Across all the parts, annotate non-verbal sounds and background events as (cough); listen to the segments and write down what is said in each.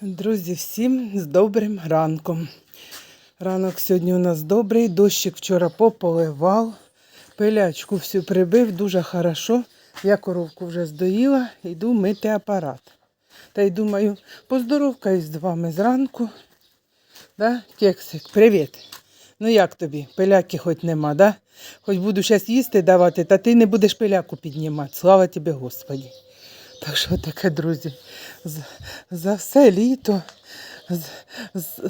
Друзі, всім з добрим ранком. Ранок сьогодні у нас добрий, дощик вчора пополивав, пилячку всю прибив, дуже хорошо. Я коровку вже здоїла, йду мити апарат. Та й думаю, поздоровкаюсь з вами зранку. Да? Кексик, привіт. Ну як тобі? Пиляки хоч нема, да? Хоч буду зараз їсти давати, та ти не будеш пиляку піднімати. Слава тобі, Господі. Так що таке, друзі, за, за все літо, з, з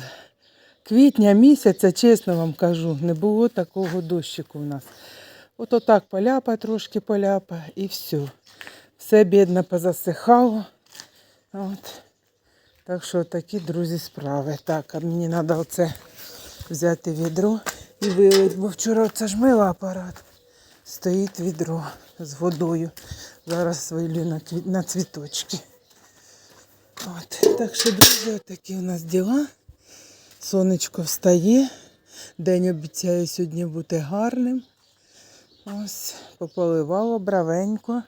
квітня місяця, чесно вам кажу, не було такого дощику в нас. От отак поляпа, трошки поляпа і все. Все бідно позасихало. От. Так що такі, друзі, справи. Так, а мені треба оце взяти відро і вилити, бо вчора це ж мила апарат. Стоїть відро з водою. Зараз вилю на, цвіточки. От. Так що, друзі, такі у нас діла. Сонечко встає. День обіцяє сьогодні бути гарним. Ось, пополивало бравенько.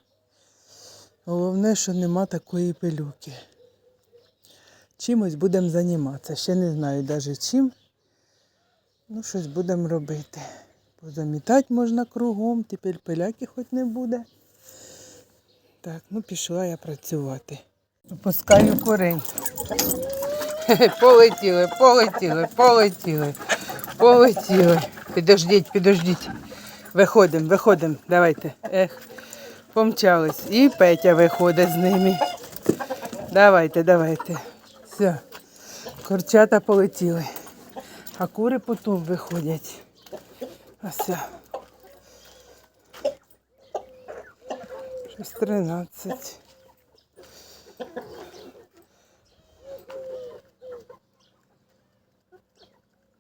Головне, що нема такої пилюки. Чимось будемо займатися. Ще не знаю навіть чим. Ну, щось будемо робити. Позамітати можна кругом, тепер пиляки хоч не буде. Так, ну пішла я працювати. Опускаю курень. (laughs) Полетіли, полетіли, полетіли, полетіли. Підождіть, підождіть. Виходимо, виходимо, давайте. Ех, помчались. І Петя виходить з ними. Давайте, давайте. Все. Курчата полетіли. А кури потім виходять. Ось. Це. Щось 13.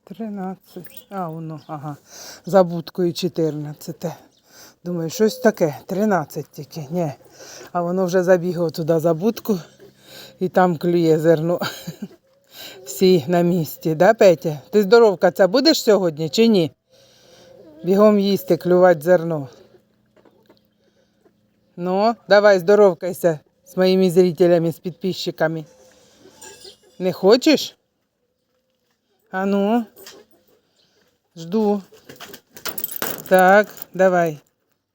Тринадцять. А, воно, ага. За будкою 14. Думаю, щось таке. 13 тільки. Ні. А воно вже забігло туди за будку і там клює зерно. Всі на місці, да, Петя? Ти здоровка це будеш сьогодні чи ні? Бігом їсти, клювати зерно. Ну, давай здоровкайся з моїми зрителями, з підписчиками. Не хочеш? А ну, жду. Так, давай.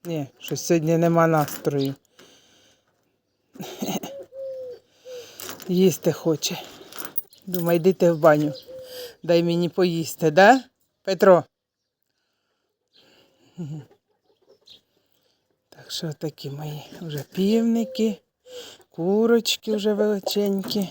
Ні, щось сьогодні нема настрою. (laughs) Їсти хоче. Думаю, йдите в баню. Дай мені поїсти, да, Петро? (laughs) Так що такі мої вже півники, курочки вже величенькі.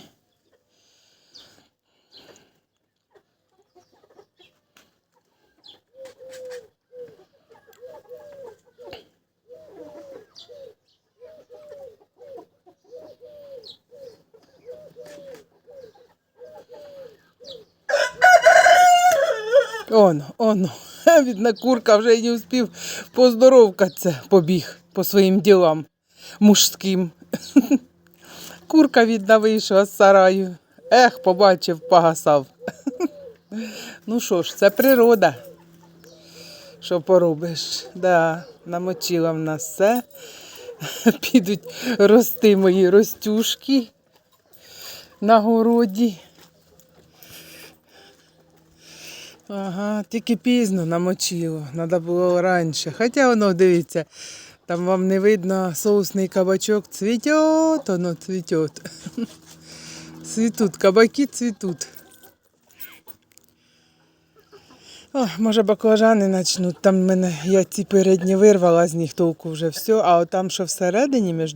Он, он, (laughs) видно, курка вже й не успів поздоровкатися, побіг по своїм ділам мужським. (laughs) Курка, видно, вийшла з сараю. Ех, побачив, погасав. (laughs) Ну що ж, це природа. Що поробиш? Да, намочила в нас все. (laughs) Підуть рости мої ростюшки на городі. Ага, тільки пізно намочило, треба було раніше. Хоча воно, дивіться, там вам не видно соусний кабачок цвітет, воно цвітет. Цвітуть, кабаки цвітуть. О, може баклажани почнуть. Там мене я ці передні вирвала з них толку вже все, а от там, що всередині між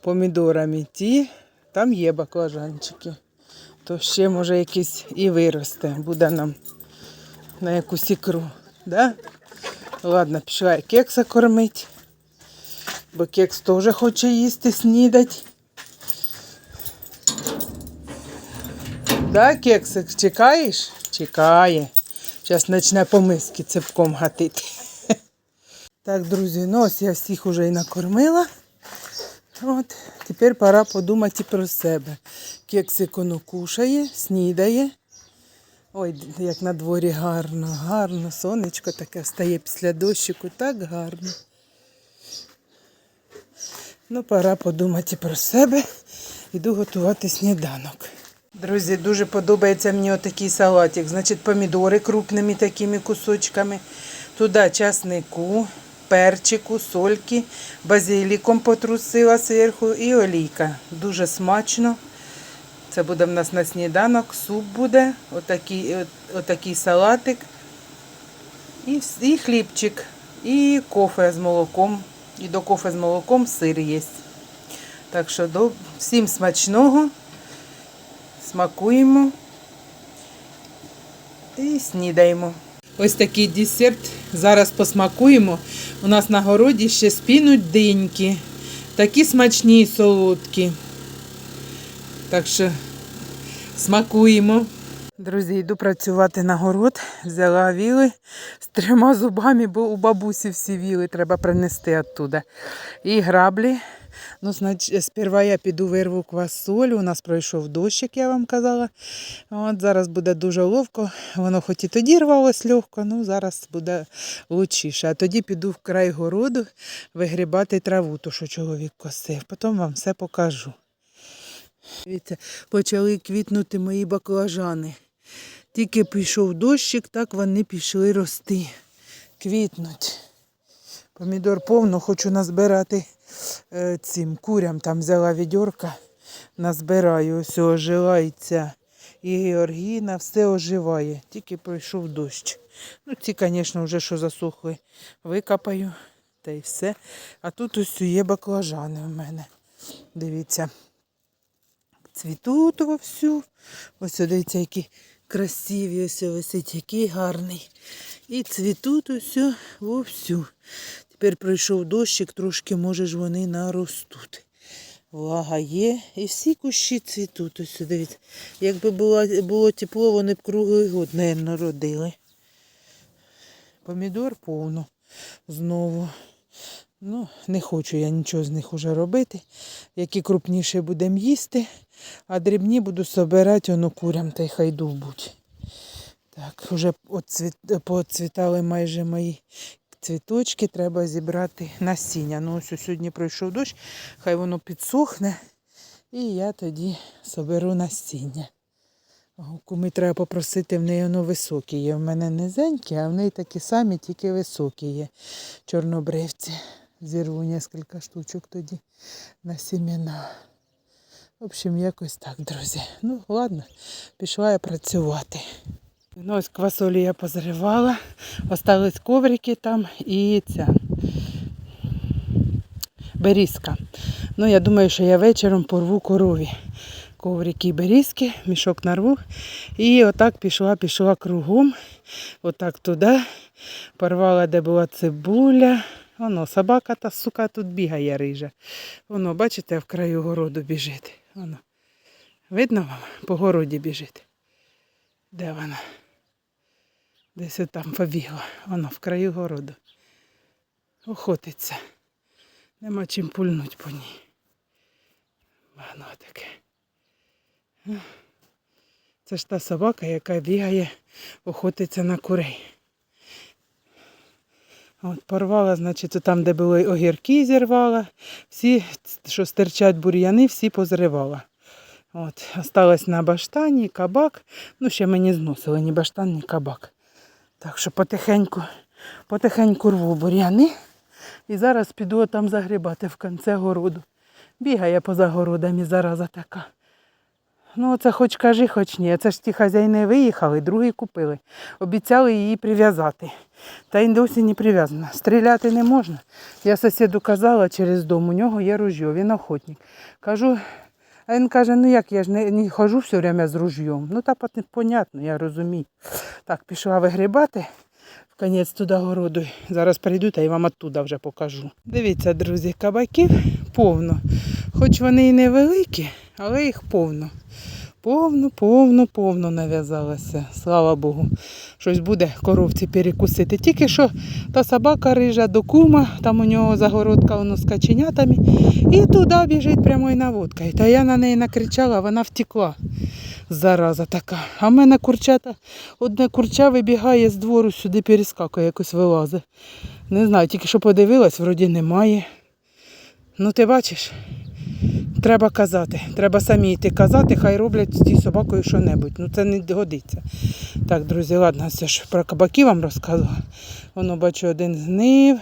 помідорами, ті, там є баклажанчики. То ще може якийсь і виросте, буде нам на якусь ікру. Да? Ладно, пішла кекса кормить. Бо кекс теж хоче їсти, снідать. Да, кексик, чекаєш? Чекає. Зараз почне по миски цепком гатити. (laughs) Так, друзі, ну ось я всіх уже і накормила. От, тепер пора подумати про себе. Кексик воно кушає, снідає. Ой, як на дворі гарно, гарно. Сонечко таке встає після дощику, так гарно. Ну, пора подумати про себе. Іду готувати сніданок. Друзі, дуже подобається мені отакий салатик. Значить, помідори крупними такими кусочками. Туди часнику, перчику, сольки, базиліком потрусила зверху і олійка. Дуже смачно. Це буде в нас на сніданок, суп буде, отакий, от, отакий салатик. І, і хлібчик, і кофе з молоком. І до кофе з молоком сир є. Так що до, всім смачного. Смакуємо і снідаємо. Ось такий десерт. Зараз посмакуємо. У нас на городі ще спінуть диньки. Такі смачні і солодкі. Так що смакуємо. Друзі, йду працювати на город. Взяла віли з трьома зубами, бо у бабусі всі віли треба принести оттуда. І граблі. Ну, знач... сперва я піду вирву квасоль. У нас пройшов дощик, я вам казала. От зараз буде дуже ловко. Воно хоч і тоді рвалось легко, ну зараз буде лучіше. А тоді піду в край городу вигрібати траву, ту, що чоловік косив. Потім вам все покажу. Дивіться, почали квітнути мої баклажани. Тільки пішов дощик, так вони пішли рости. Квітнуть. Помідор повно, хочу назбирати е, цим курям. Там взяла відьорка, назбираю, ось оживається. І Георгіна, все оживає. Тільки пройшов дощ. Ну, ці, звісно, вже що засохли, викопаю та й все. А тут ось є баклажани у мене. Дивіться. Цвітуть вовсю. Ось дивіться, які красиві, ось висить, який гарний. І цвітуть ось вовсю. Тепер пройшов дощик, трошки, може ж вони наростуть. Влага є. І всі кущі цвітуть. Ось дивіться. Якби було, було тепло, вони б круглий год, мабуть, родили. Помідор повно знову. Ну, не хочу я нічого з них уже робити. Які крупніші будемо їсти, а дрібні буду собирати воно курям та й хайду будь. Так, вже оцвіт... поцвітали майже мої цвіточки, треба зібрати насіння. Ну, ось сьогодні пройшов дощ, хай воно підсохне, і я тоді соберу насіння. О, Куми треба попросити, в неї воно високі є. В мене низенькі, а в неї такі самі, тільки високі є. Чорнобривці. Зірву кілька штучок тоді на сімена. В общем, якось так, друзі. Ну, ладно, пішла я працювати. Ну, ось квасолі я позривала. Остались коврики там і ця берізка. Ну, я думаю, що я вечором порву корові. Коврики і берізки, мішок нарву. І отак пішла, пішла кругом. Отак туди. Порвала, де була цибуля. Воно, собака та сука тут бігає рижа. Воно, бачите, в краю городу біжить. Воно. Видно вам? По городі біжить. Де вона? Десь там побігла. Воно в краю городу. Охотиться. Нема чим пульнуть по ній. Воно таке. Це ж та собака, яка бігає, охотиться на курей. От порвала, значить, там, де були огірки, зірвала. Всі, що стирчать бур'яни, всі позривала. От, осталось на баштані, кабак. Ну, ще мені зносили ні баштан, ні кабак. Так що потихеньку, потихеньку рву бур'яни. І зараз піду там загрібати в кінці городу. Бігає поза городами, зараза така. Ну, це хоч кажи, хоч ні. Це ж ті хазяїни виїхали, другі купили. Обіцяли її прив'язати. Та й досі не прив'язана. Стріляти не можна. Я сусіду казала через дом, у нього є ружьо, він охотник. Кажу, а він каже, ну як я ж не, не хожу все время з ружьом. Ну та понятно, я розумію. Так, пішла вигрібати. Конець туди городу. Зараз прийду та й вам оттуда вже покажу. Дивіться, друзі, кабаків повно. Хоч вони і невеликі, але їх повно. Повно, повно, повно нав'язалося. Слава Богу. Щось буде коровці перекусити. Тільки що та собака рижа до кума, там у нього загородка воно з каченятами. І туди біжить прямою наводкою. Та я на неї накричала, вона втекла. Зараза така. А в мене курчата, одне курча вибігає з двору сюди, перескакує, якось вилазить. Не знаю, тільки що подивилась, вроді немає. Ну ти бачиш, Треба казати. Треба самі йти казати, хай роблять з тією собакою що-небудь. Ну це не годиться. Так, друзі, ладно, все ж про кабаків вам розказувала. Воно бачу один знив.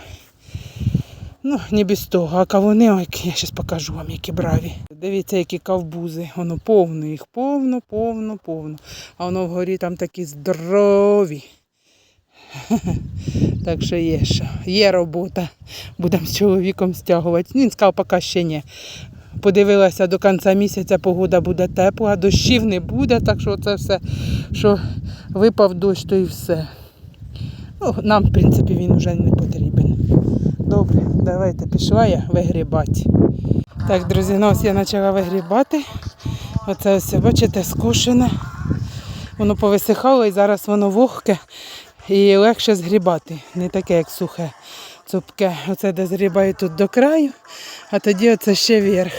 Ну, не без того, а кавуни, ой, я зараз покажу вам, які браві. Дивіться, які ковбузи. Воно повно їх, повно, повно, повно. А воно вгорі там такі здорові. (laughs) Так що є що. Є робота. Будемо з чоловіком стягувати. Він сказав, поки ще ні. Подивилася до кінця місяця, погода буде тепла, дощів не буде, так що це все, що випав дощ, то і все. Ну, нам, в принципі, він вже не потрібен. Добре, давайте пішла я вигрібати. Так, друзі, ну ось я почала вигрібати. Оце ось, бачите, скошене. Воно повисихало і зараз воно вогке і легше згрібати. Не таке, як сухе, цупке. Оце де згрібаю тут до краю, а тоді оце ще вверх.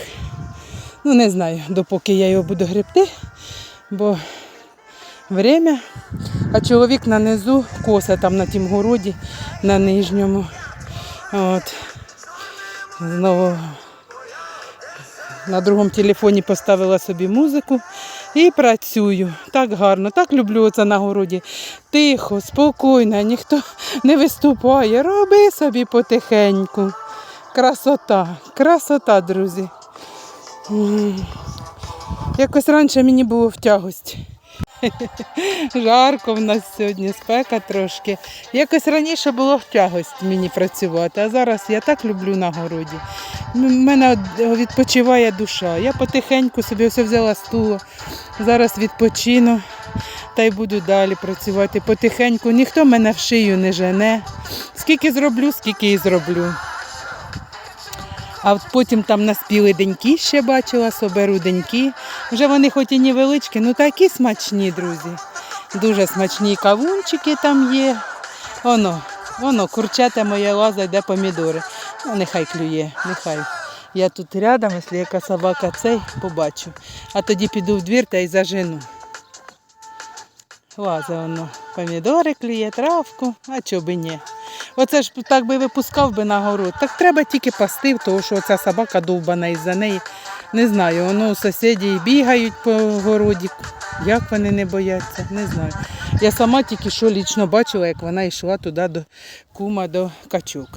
Ну, не знаю, допоки я його буду гребти, бо время. А чоловік на низу коса там на тім городі, на нижньому. От. Знову на другому телефоні поставила собі музику і працюю. Так гарно, так люблю це на городі. Тихо, спокійно, ніхто не виступає. Роби собі потихеньку. Красота, красота, друзі. Якось раніше мені було в тягості. (laughs) Жарко в нас сьогодні, спека трошки. Якось раніше було в тягості мені працювати, а зараз я так люблю на городі. У мене відпочиває душа. Я потихеньку собі все взяла стуло. Зараз відпочину та й буду далі працювати потихеньку. Ніхто мене в шию не жене. Скільки зроблю, скільки і зроблю. А потім там наспіли деньки ще бачила, соберу деньки. Вже вони хоч і невеличкі, ну такі смачні, друзі. Дуже смачні кавунчики там є. Воно, воно, курчата моє лаза, йде помідори. Ну, нехай клює, нехай. Я тут рядом, якщо яка собака цей, побачу. А тоді піду в двір та й зажену. Лазе воно. Помідори клює, травку, а чого би ні. Оце ж так би випускав би на город. Так треба тільки пасти, тому що ця собака довбана із-за неї. Не знаю, воно сусіді бігають по городі. Як вони не бояться, не знаю. Я сама тільки що лічно бачила, як вона йшла туди до кума до качок.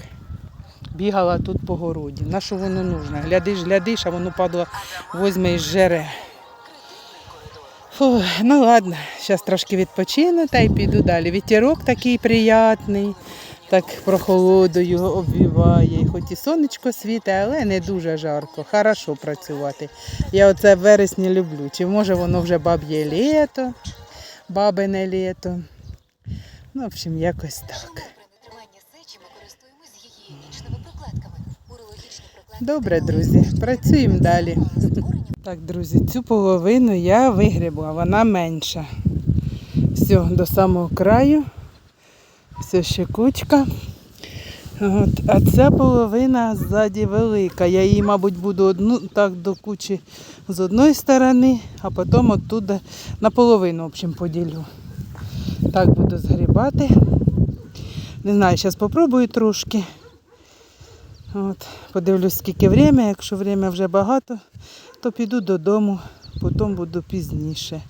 Бігала тут по городі. На що воно нужно? Глядиш, глядиш, а воно падало, возьме і жере. Фу, ну ладно, зараз трошки відпочину та й піду далі. Вітерок такий приятний, так прохолодою обвіває. Хоч і сонечко світить, але не дуже жарко. Хорошо працювати. Я оце в вересні люблю. Чи може воно вже баб'є літо, бабине літо. Ну, в общем, якось так. Добре, друзі, працюємо далі. Так, друзі, цю половину я вигрібла, вона менша. Все, до самого краю. Все ще кучка. От. А ця половина ззаді велика. Я її, мабуть, буду одну так до кучі з одної сторони, а потім оттуда наполовину в общем, поділю. Так буду згрібати. Не знаю, зараз спробую трошки. От. Подивлюсь, скільки время. Якщо время вже багато, то піду додому, потім буду пізніше.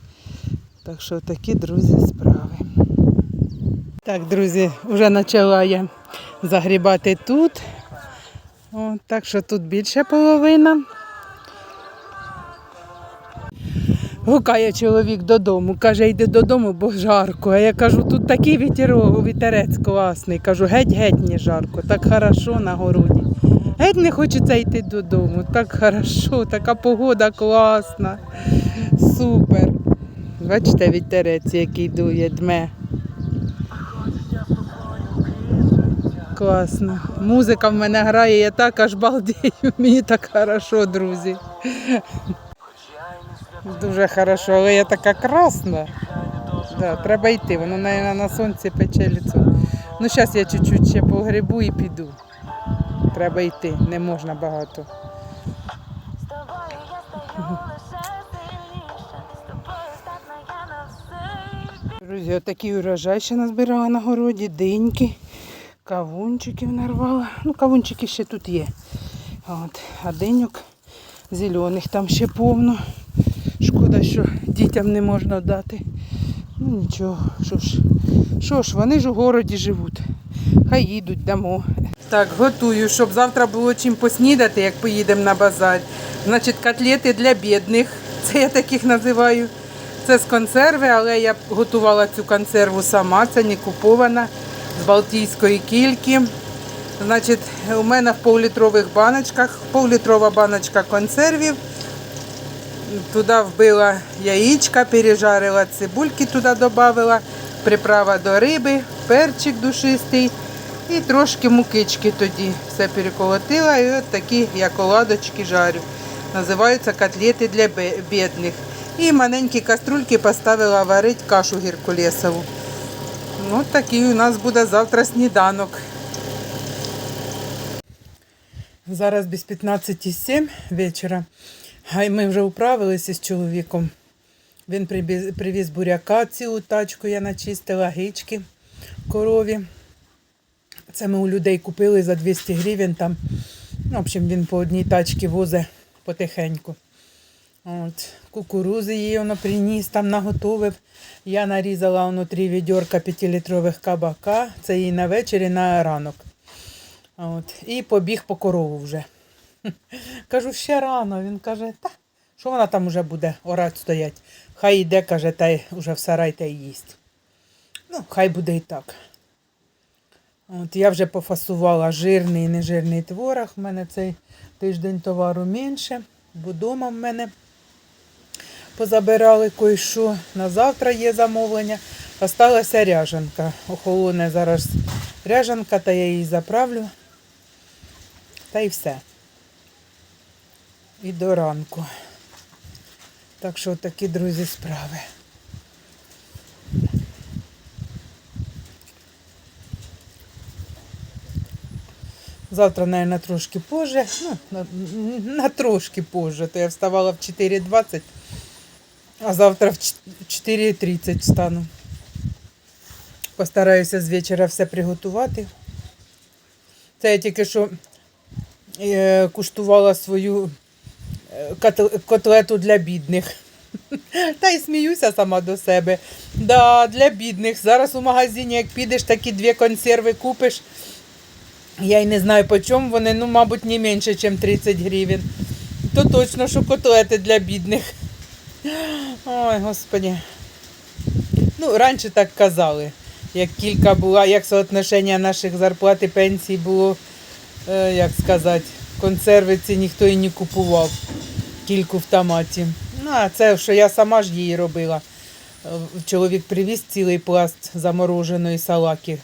Так що такі, друзі, справи. Так, друзі, вже почала я загрібати тут. О, так що тут більша половина. Гукає чоловік додому, каже, йди додому, бо жарко. А я кажу, тут такий вітерок, вітерець класний. Кажу, геть-геть не жарко, так хорошо на городі. Геть не хочеться йти додому. Так хорошо, така погода класна. Супер. Бачите, вітерець, який дує, дме. Класно. Музика в мене грає, я так аж балдію. (laughs) Мені так хорошо, друзі. Дуже хорошо, але я така красна. Да, треба йти, воно на, на сонці пече лицо. Ну, зараз я чуть-чуть ще погребу і піду. Треба йти, не можна багато. Друзі, отакий урожай ще назбирала на городі, диньки, кавунчиків нарвала. Ну, кавунчики ще тут є. От, а диньок Зелених там ще повно. Шкода, що дітям не можна дати. Ну нічого, що ж, що ж, вони ж у городі живуть. Хай їдуть дамо. Так, готую, щоб завтра було чим поснідати, як поїдемо на базар. Значить, котлети для бідних. Це я таких називаю. Це з консерви, але я готувала цю консерву сама, це не купована з Балтійської кільки. Значить, у мене в півлітрових баночках, півлітрова баночка консервів. Туди вбила яєчка, пережарила цибульки, туди додавила, приправа до риби, перчик душистий і трошки мукички тоді все переколотила. І от такі я оладочки жарю. Називаються котлети для бідних. І маленькі каструльки поставила варити кашу гіркулесову. Ось такий у нас буде завтра сніданок. Зараз без 15,7 вечора. А ми вже управилися з чоловіком. Він привіз буряка, цілу тачку я начистила, гички корові. Це ми у людей купили за 200 гривень. Там, ну, в общем, він по одній тачці возить потихеньку. От, кукурузи їй воно приніс, там наготовив. Я нарізала внутрі відьорка 5-літрових кабака. Це їй на вечір і на ранок. От, і побіг по корову вже. (laughs) Кажу, ще рано. Він каже, та що вона там уже буде орать стоять. Хай йде, каже, та й уже в сарай та й їсть. Ну, хай буде і так. От я вже пофасувала жирний і нежирний творог. У мене цей тиждень товару менше, бо вдома в мене позабирали кое-що. На завтра є замовлення. Осталася ряжанка. Охолоне зараз ряжанка, та я її заправлю. Та й все. І до ранку. Так що такі, друзі, справи. Завтра, наверное, трошки позже. Ну, на, на трошки позже. То я вставала в 4.20, а завтра в 4.30 встану. Постараюся з вечора все приготувати. Це я тільки що е, куштувала свою е, котлету для бідних. (laughs) Та й сміюся сама до себе. Да, для бідних. Зараз у магазині, як підеш, такі дві консерви купиш. Я й не знаю по чому вони, ну, мабуть, не менше, ніж 30 гривень. То точно, що котлети для бідних. Ой, господі. Ну, раніше так казали. Як кілька була, як соотношення наших зарплат і пенсій було, е, як сказати, консерви ці ніхто і не купував. Кільку в томаті. Ну, а це, що я сама ж її робила. Е, Чоловік привіз цілий пласт замороженої салаки.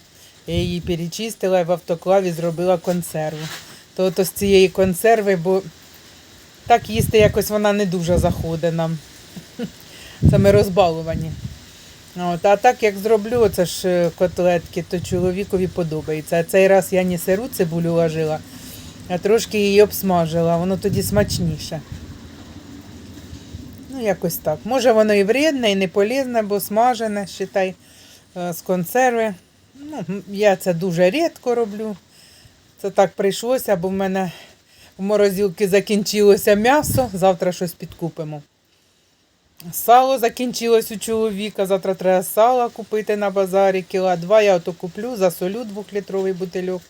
Я її перечистила і в автоклаві зробила консерву. То ото з цієї консерви, бо так їсти якось вона не дуже заходить нам. Це розбалувані. От, а так як зроблю, це ж е, котлетки, то чоловікові подобається. А цей раз я не сиру цибулю ложила, а трошки її обсмажила, воно тоді смачніше. Ну, якось так. Може воно і вредне, і не полезне, бо смажене, считай, е, з консерви. Ну, я це дуже рідко роблю. Це так прийшлося, бо в мене в морозилці закінчилося м'ясо, завтра щось підкупимо. Сало закінчилось у чоловіка, завтра треба сала купити на базарі, кіла два. Я ото куплю, засолю двохлітровий бутильок.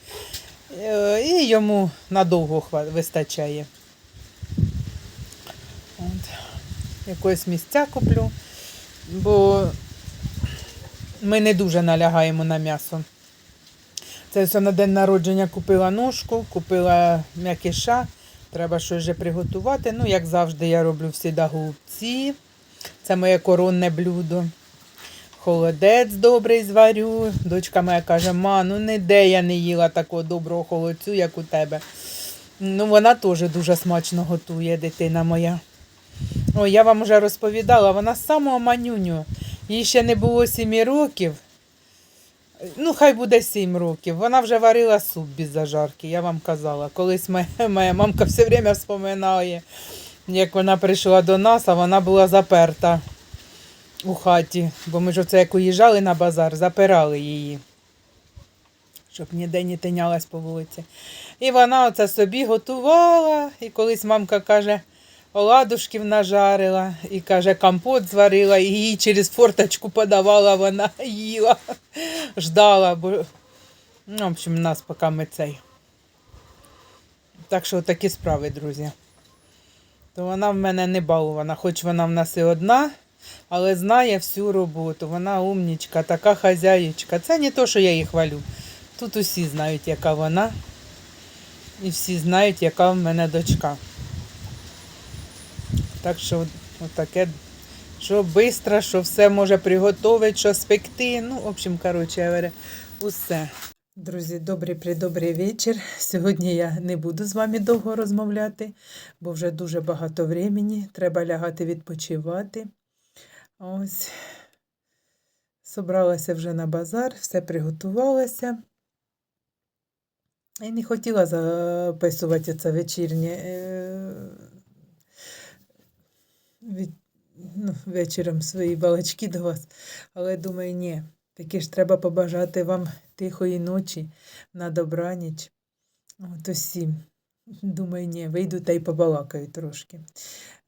Е, І йому надовго вистачає. От. Якось місця куплю, бо ми не дуже налягаємо на м'ясо. Це все на день народження купила ножку, купила м'якиша. Треба щось вже приготувати. Ну, як завжди, я роблю всі голубці. Це моє коронне блюдо. Холодець добрий зварю. Дочка моя каже, ма, ну ніде я не їла такого доброго холодцю, як у тебе. Ну, вона теж дуже смачно готує, дитина моя. Ой, я вам вже розповідала, вона з самого манюню. Їй ще не було сімі років. Ну, хай буде сім років. Вона вже варила суп без зажарки, я вам казала. Колись моя, моя мамка все время вспоминає, як вона прийшла до нас, а вона була заперта у хаті. Бо ми ж оце як уїжджали на базар, запирали її, щоб ніде не тинялась по вулиці. І вона оце собі готувала. І колись мамка каже, оладушків нажарила і каже, компот зварила, і їй через форточку подавала, вона (laughs) їла, ждала, бо ну, в общем, нас поки ми цей. Так що такі справи, друзі. То вона в мене не балована, хоч вона в нас і одна, але знає всю роботу. Вона умнічка, така хазяєчка. Це не то, що я її хвалю. Тут усі знають, яка вона. І всі знають, яка в мене дочка. Так що от таке, що швидко, що все може приготувати, що спекти. Ну, в общем, коротше говоря, усе. Друзі, добрий придобрий вечір. Сьогодні я не буду з вами довго розмовляти, бо вже дуже багато времени. Треба лягати відпочивати. Ось. Собралася вже на базар, все приготувалася. І не хотіла записувати це вечірнє. е, ну, вечором свої балачки до вас. Але думаю, ні, таки ж треба побажати вам тихої ночі на добраніч. От усім. Думаю, ні, вийду та й побалакаю трошки.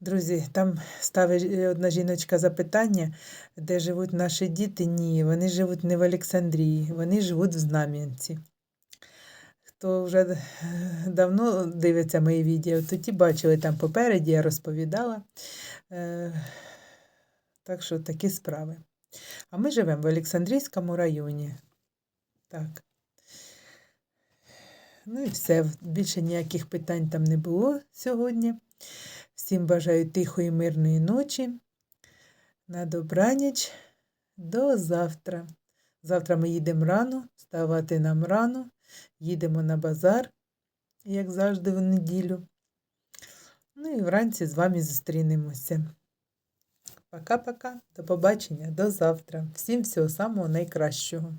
Друзі, там ставить е, одна жіночка запитання, де живуть наші діти. Ні, вони живуть не в Олександрії, вони живуть в Знам'янці. Хто вже е, давно дивиться мої відео, то ті бачили там попереді, я розповідала. Е, Так що такі справи. А ми живемо в Олександрійському районі. Так. Ну і все. Більше ніяких питань там не було сьогодні. Всім бажаю тихої, мирної ночі. На добраніч. До завтра. Завтра ми їдемо рано, вставати нам рано. Їдемо на базар, як завжди, в неділю. Ну і вранці з вами зустрінемося. Пока-пока. До побачення, до завтра. Всім всього самого найкращого.